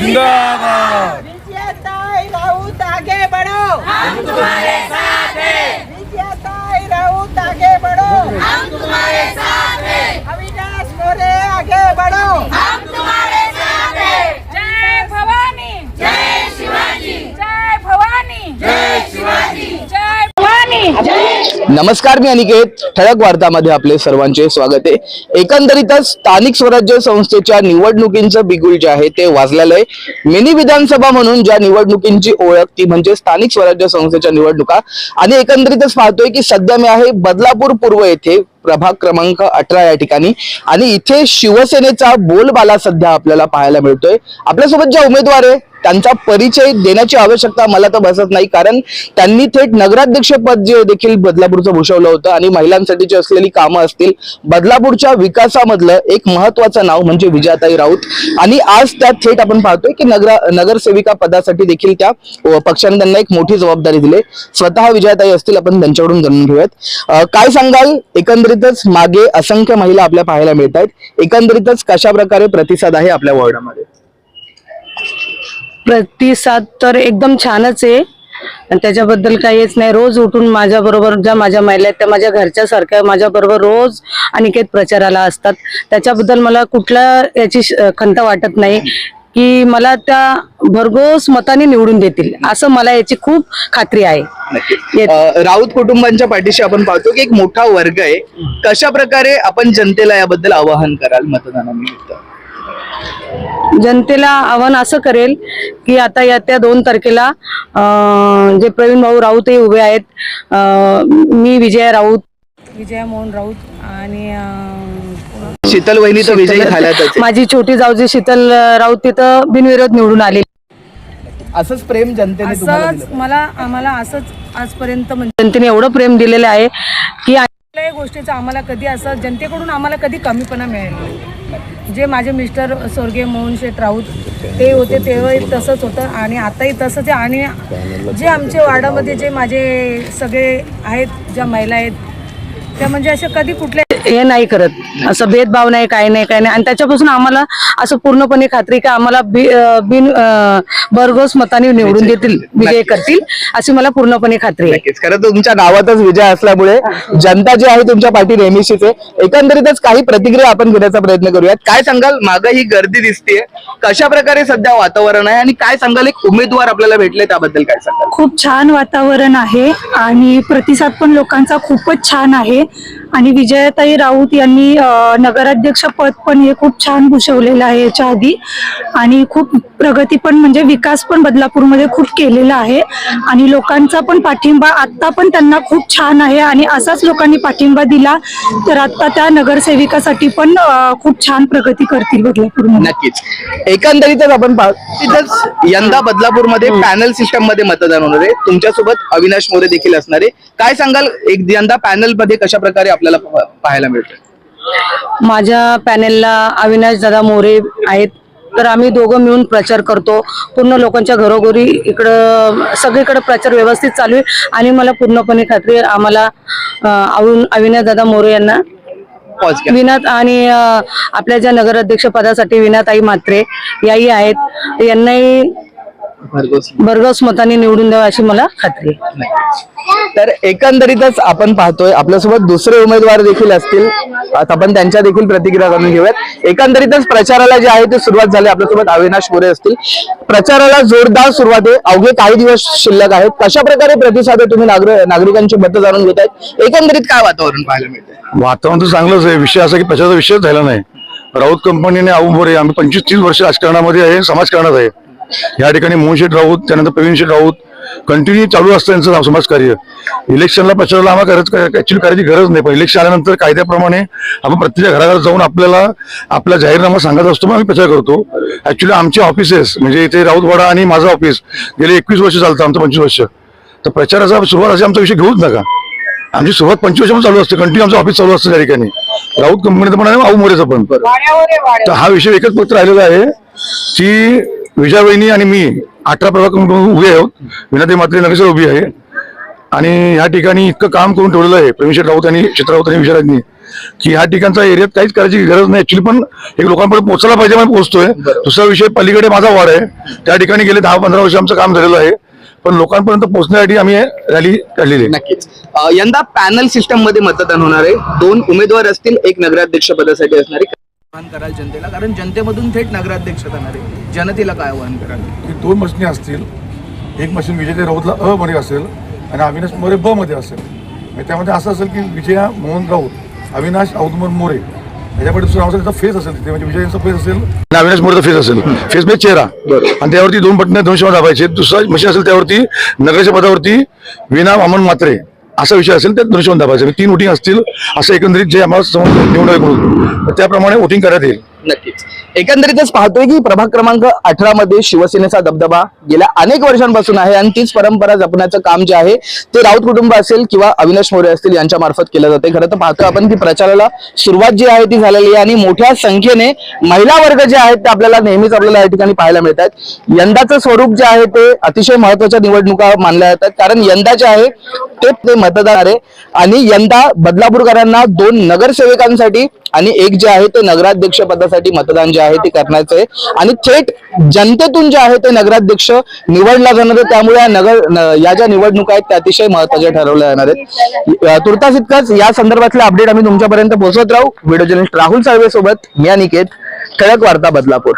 જિંદાબાદ. વિજયતાઈ રાઉત આગે બઢો नमस्कार मी अनिकेत. ठळक वार्तामध्ये आपले सर्वांचे स्वागत आहे. एकंदरीतच स्थानिक स्वराज्य संस्थेच्या निवडणुकींचं बिगुल जे आहे ते वाजलेलं आहे. मिनी विधानसभा म्हणून ज्या निवडणुकींची ओळख ती म्हणजे स्थानिक स्वराज्य संस्थेच्या निवडणुका. आणि एकंदरीतच पाहतोय की सध्या मी आहे बदलापूर पूर्व येथे प्रभाग क्रमांक अठरा या ठिकाणी. आणि इथे शिवसेनेचा बोलबाला सध्या आपल्याला पाहायला मिळतोय. आपल्यासोबत ज्या उमेदवार आहे त्यांचा परिचय देण्याची आवश्यकता मला तर बसत नाही. कारण त्यांनी थेट नगराध्यक्ष पद जे देखील बदलापूरचं भूषवलं होतं आणि महिलांसाठीची असलेली कामं असतील बदलापूरच्या विकासामधलं एक महत्वाचं नाव म्हणजे विजयाताई राऊत. आणि आज त्या थेट आपण पाहतोय की नगरा नगरसेविका पदासाठी देखील त्या पक्षाने त्यांना एक मोठी जबाबदारी दिली. स्वतः विजयाताई असतील आपण त्यांच्याकडून जाणून घेऊयात. काय सांगाल? एकंदरीतच मागे असंख्य महिला आपल्या पाहायला मिळत आहेत एकंदरीतच कशा प्रकारे प्रतिसाद आहे आपल्या वॉर्डामध्ये? प्रतिसाद तर एकदम छानच आहे. आणि त्याच्याबद्दल काहीच नाही. रोज उठून माझ्या बरोबर ज्या माझ्या महिला आहेत त्या माझ्या घरच्या सारख्या माझ्या बरोबर रोज अनिकेत प्रचाराला असतात. त्याच्याबद्दल मला कुठल्या याची खंत वाटत नाही की मला त्या भरघोस मताने निवडून देतील असं मला याची खूप खात्री आहे. राऊत कुटुंबांच्या पाठीशी आपण पाहतो की एक मोठा वर्ग आहे. कशा प्रकारे आपण जनतेला याबद्दल आवाहन कराल मतदानानिमित्त? जनतेला आव्हान असं करेल की आता या त्या दोन तारखेला अं, जे प्रवीण भाऊ राऊत हे उभे आहेत मी विजया राऊत विजया मोहन राऊत आणि शीतल वहिनी तर विजयी झाल्यातच आहे. माझी छोटी जाऊजी शीतल राऊत तिथं बिनविरोध निवडून आली असंच प्रेम जनतेने तुम्हाला असंच दिलं. मला आम्हाला असंच आजपर्यंत म्हणजे जनतेने एवढं प्रेम दिलेलं आहे की कुठल्याही गोष्टीचं आम्हाला कधी असं जनतेकडून आम्हाला कधी कमीपणा मिळेल नाही. जे माझे मिस्टर स्वर्गीय मोहन शेठ राऊत ते होते तेव्हाही तसंच होतं आणि आताही तसंच आहे. आणि जे आमच्या वार्डामध्ये जे माझे सगळे आहेत ज्या महिला आहेत त्या म्हणजे असे कधी कुठले हे नाही करत. असं भेदभाव नाही काय नाही काय नाही. आणि त्याच्यापासून आम्हाला असं पूर्णपणे खात्री की आम्हाला बि- बिन भरघोस मताने निवडून देतील विजय करतील अशी मला पूर्णपणे खात्री आहे. नक्कीच. खरं तर तुमच्या नावातच विजय असल्यामुळे जनता जी आहे तुमच्या पाठी नेहमीशीच आहे. एकंदरीतच काही प्रतिक्रिया आपण घेण्याचा प्रयत्न करूयात. काय सांगाल? मागं ही गर्दी दिसतेय. कशा प्रकारे सध्या वातावरण आहे आणि काय सांगाल? एक उमेदवार आपल्याला भेटले त्याबद्दल काय सांगाल? खूप छान वातावरण आहे आणि प्रतिसाद पण लोकांचा खूपच छान आहे. आणि विजयाताई राऊत यांनी नगराध्यक्ष पद पण हे खूप छान भूषवलेलं आहे याच्या आधी. आणि खूप प्रगती पण म्हणजे विकास पण बदलापूरमध्ये खूप केलेला आहे. आणि लोकांचा पण पाठिंबा आता पण त्यांना खूप छान आहे. आणि असाच लोकांनी पाठिंबा दिला तर आता त्या नगरसेविकासाठी पण अ, खूप छान प्रगती करतील बदलापूरमध्ये. नक्कीच. एकंदरीतच आपण पाहतो यंदा बदलापूरमध्ये पॅनल सिस्टममध्ये मतदान होणार आहे. तुमच्यासोबत अविनाश मोरे देखील असणार आहे. काय सांगाल एक यंदा पॅनलमध्ये कशा प्रकारे आपल्याला पाहायला मिळतं माझ्या पॅनेलला अविनाश दादा मोरे आहेत. तर आम्ही दोघं मिळून प्रचार करतो. पूर्ण लोकांच्या घरोघरी इकडं सगळीकडे प्रचार व्यवस्थित चालू आहे. आणि मला पूर्णपणे खात्री आम्हाला अविनाश दादा मोरे यांना विनात आणि आपल्या ज्या नगराध्यक्ष पदासाठी विनाताई म्हात्रे याही आहेत. यांनाही भरघोस. मताने निवडून द्यावं अशी मला खात्री आहे. तर एकंदरीतच आपण पाहतोय आपल्यासोबत दुसरे उमेदवार देखील असतील. आता आपण त्यांच्या देखील प्रतिक्रिया करून घेऊयात. एकंदरीतच प्रचाराला जे आहे ते सुरुवात झाली आपल्यासोबत अविनाश मोरे असतील. प्रचाराला जोरदार सुरुवात आहे. अवघे काही दिवस शिल्लक आहेत. कशा प्रकारे प्रतिसाद तुम्ही नागर नागरिकांची मतं जाणून घेत आहेत एकंदरीत काय वातावरण पाहायला मिळतंय? वातावरण तर चांगलंच आहे. विषय असा की प्रचाराचा विषयच झाला नाही. राऊत कंपनीने आऊ मोरे आम्ही पंचवीस तीस वर्ष राजकारणामध्ये आहे समाजकारणात आहे. या ठिकाणी मोहनशेठ राऊत त्यानंतर प्रवीण शेठ राऊत कंटिन्यू चालू असतं यांचं समाजकार्य. इलेक्शनला प्रचाराला आम्हाला गरज ऍक्च्युली करायची गरज नाही. पण इलेक्शन आल्यानंतर कायद्याप्रमाणे आपण प्रत्येक घराघरात जाऊन आपल्याला आपला जाहीरनामा सांगत असतो मग आम्ही प्रचार करतो. ऍक्च्युली आमचे ऑफिसेस म्हणजे इथे राऊतवाडा आणि माझं ऑफिस गेले एकवीस वर्ष चालतं आमचं पंचवीस वर्ष. तर प्रचाराचा सुरुवात असे आमचा विषय घेऊच नका. आमची सुरुवात पंचवीस वर्षापासून चालू असते. कंटिन्यू आमचं ऑफिस चालू असतं त्या ठिकाणी. राऊत कंपनीचं पण आहे मोरेचं पण. तर हा विषय एकच फक्त राहिलेला आहे की विजया वहिनी आणि मी अठरा प्रभाग उभे आहोत. विनाते मात्रे नगेश्वर उभी आहे. आणि या ठिकाणी इतकं काम करून ठेवलेलं आहे. प्रवीण शेठ राऊत आणि चित्र राऊत आणि विजयराजांनी की ह्या ठिकाणचा एरियात काहीच करायची गरज नाही. ऍक्च्युली पण एक लोकांपर्यंत पोहोचला पाहिजे म्हणून पोहोचतोय. दुसरा विषय पलीकडे माझा वॉर्ड आहे. त्या ठिकाणी गेले दहा पंधरा वर्ष आमचं काम झालेलं आहे. पण लोकांपर्यंत पोहोचण्यासाठी आम्ही रॅली काढलेली आहे. नक्कीच. अ, यंदा पॅनल सिस्टममध्ये मतदान होणार आहे. दोन उमेदवार असतील एक नगराध्यक्ष पदासाठी असणारे. आवाहन कराल जनतेला कारण जनतेमधून थेट नगराध्यक्ष जाणार आहे जनतेला काय आवाहन कराल? की दोन मशिनी असतील एक मशीन विजय राऊतला अ मध्ये असेल आणि अविनाश मोरे ब मध्ये असेल. आणि त्यामध्ये असं असेल की विजया मोहन राऊत अविनाश औदमर मोरे याच्याकडे दुसरा नाव असेल त्याचा फेस असेल तिथे म्हणजे विजयांचा फेस असेल. आणि अविनाश मोरेचा फेस असेल. फेस म्हणजे चेहरा. आणि त्यावरती दोन बटणं दोनशे दाबायचे. दुसरा मशीन असेल त्यावरती नगराच्या पदावरती विना वामन मात्रे. असा विषय असेल तर दोनशे दाबायचं तीन वोटिंग असतील असं एकंदरीत जे आम्हाला समोर निवडणूक त्याप्रमाणे वोटिंग करण्यात येईल. नक्कीच. एकंदरीतच पाहतोय की प्रभाग क्रमांक अठरा मध्ये शिवसेनेचा दबदबा गेल्या अनेक वर्षांपासून आहे आणि तीच परंपरा जपण्याचं काम जे आहे ते राऊत कुटुंब असेल किंवा अविनाश मोरे असतील यांच्या मार्फत केलं जाते. खरं तर पाहतोय आपण की प्रचाराला सुरुवात जी आहे ती झालेली आहे आणि मोठ्या संख्येने महिला वर्ग जे आहेत ते आपल्याला नेहमीच आपल्याला या ठिकाणी पाहायला मिळतात यंदाचं स्वरूप जे आहे ते अतिशय महत्त्वाच्या निवडणुका मानल्या जातात कारण यंदा जे आहे ते ते मतदार आहे. आणि यंदा बदलापूरकरांना दोन नगरसेवकांसाठी आणि एक जे आहे ते नगराध्यक्ष पदासाठी मतदान जे आहे ते करण्याचं आहे. आणि थेट जनतेतून जे आहे ते नगराध्यक्ष निवडला जाणार आहे. त्यामुळे या नगर या ज्या निवडणुका आहेत त्या अतिशय महत्त्वाच्या ठरवल्या जाणार आहेत. तुर्तास इतकंच या संदर्भातले अपडेट आम्ही तुमच्यापर्यंत पोहोचत राहू. व्हिडिओ जर्नलिस्ट राहुल साळवे सोबत मी अनिकेत ठळक वार्ता बदलापूर.